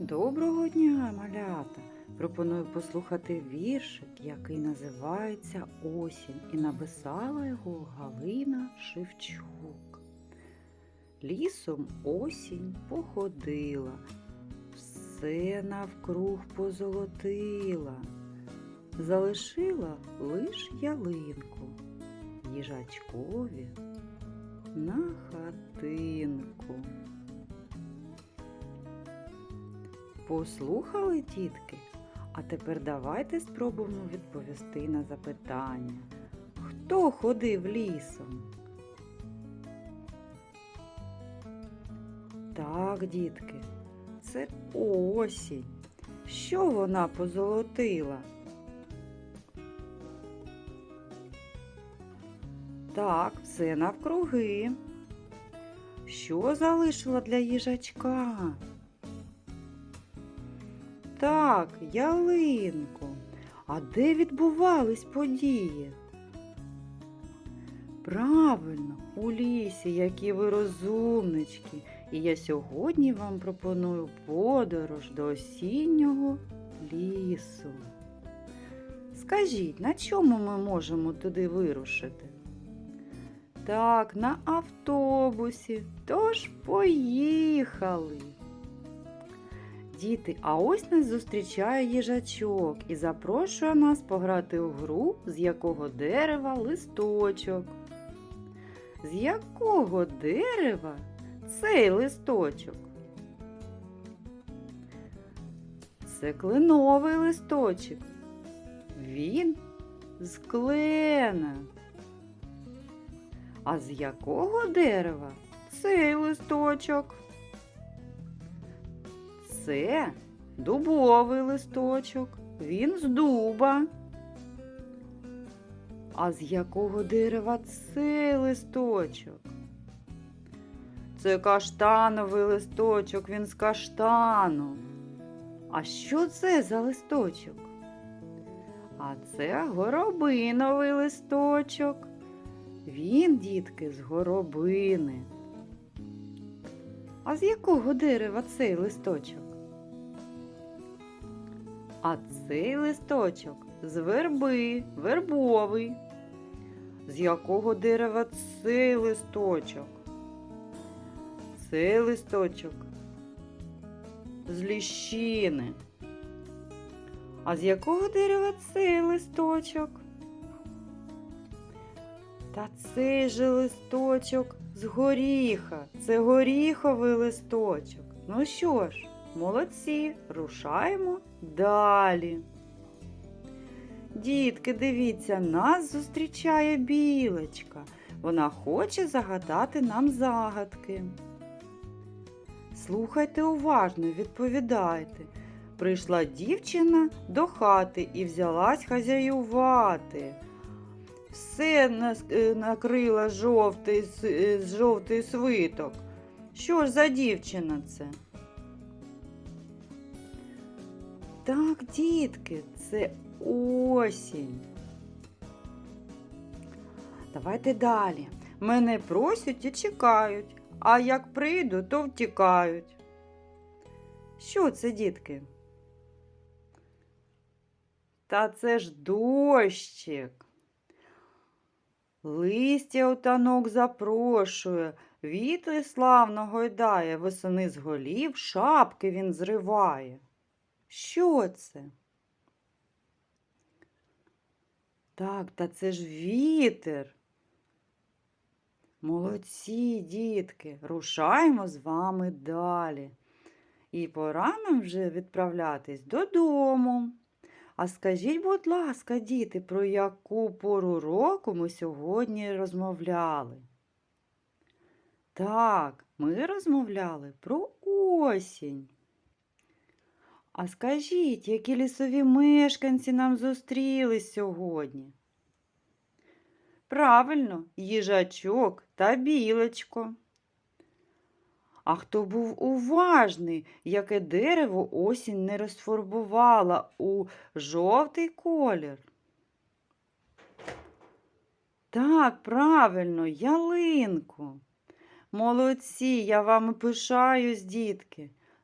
Доброго дня, малята! Пропоную послухати віршик, який називається Осінь, і написала його Галина Шевчук. Лісом осінь походила, все навкруг позолотила, залишила лиш ялинку, їжачкові на хатинку. Послухали, дітки? А тепер давайте спробуємо відповісти на запитання. Хто ходив лісом? Так, дітки, це осінь. Що вона позолотила? Так, все навкруги. Що залишила для їжачка? Так, ялинку. А де відбувались події? Правильно, у лісі, які ви розумнички. І я сьогодні вам пропоную подорож до осіннього лісу. Скажіть, на чому ми можемо туди вирушити? Так, на автобусі. Тож поїхали. Діти, а ось нас зустрічає їжачок і запрошує нас пограти у гру, з якого дерева листочок. З якого дерева цей листочок? Це кленовий листочок. Він з клена. А з якого дерева цей листочок? Це дубовий листочок, він з дуба. А з якого дерева цей листочок? Це каштановий листочок, він з каштану. А що це за листочок? А це горобиновий листочок. Він, дітки, з горобини. А з якого дерева цей листочок? А цей листочок з верби, вербовий. З якого дерева цей листочок? Цей листочок з ліщини. А з якого дерева цей листочок? Та цей же листочок з горіха. Це горіховий листочок. Ну що ж, молодці, рушаємо далі. Дітки, дивіться, нас зустрічає білочка. Вона хоче загадати нам загадки. Слухайте уважно, відповідайте. Прийшла дівчина до хати і взялась хазяювати. Все е, накрила жовтий, е, жовтий свиток. Що ж за дівчина це? Так, дітки, це осінь. Давайте далі. Мене просять і чекають, а як прийду, то втікають. Що це, дітки? Та це ж дощик. Листя у танок запрошує, вітер славно гойдає, весени з голів шапки він зриває. Що це? Так, та це ж вітер. Молодці, дітки, рушаємо з вами далі. І пора нам вже відправлятись додому. А скажіть, будь ласка, діти, про яку пору року ми сьогодні розмовляли? Так, ми розмовляли про осінь. А скажіть, які лісові мешканці нам зустрілись сьогодні? Правильно, їжачок та білочко. А хто був уважний, яке дерево осінь не розфарбувала у жовтий колір? Так, правильно, ялинку. Молодці, я вами пишаюсь, дітки.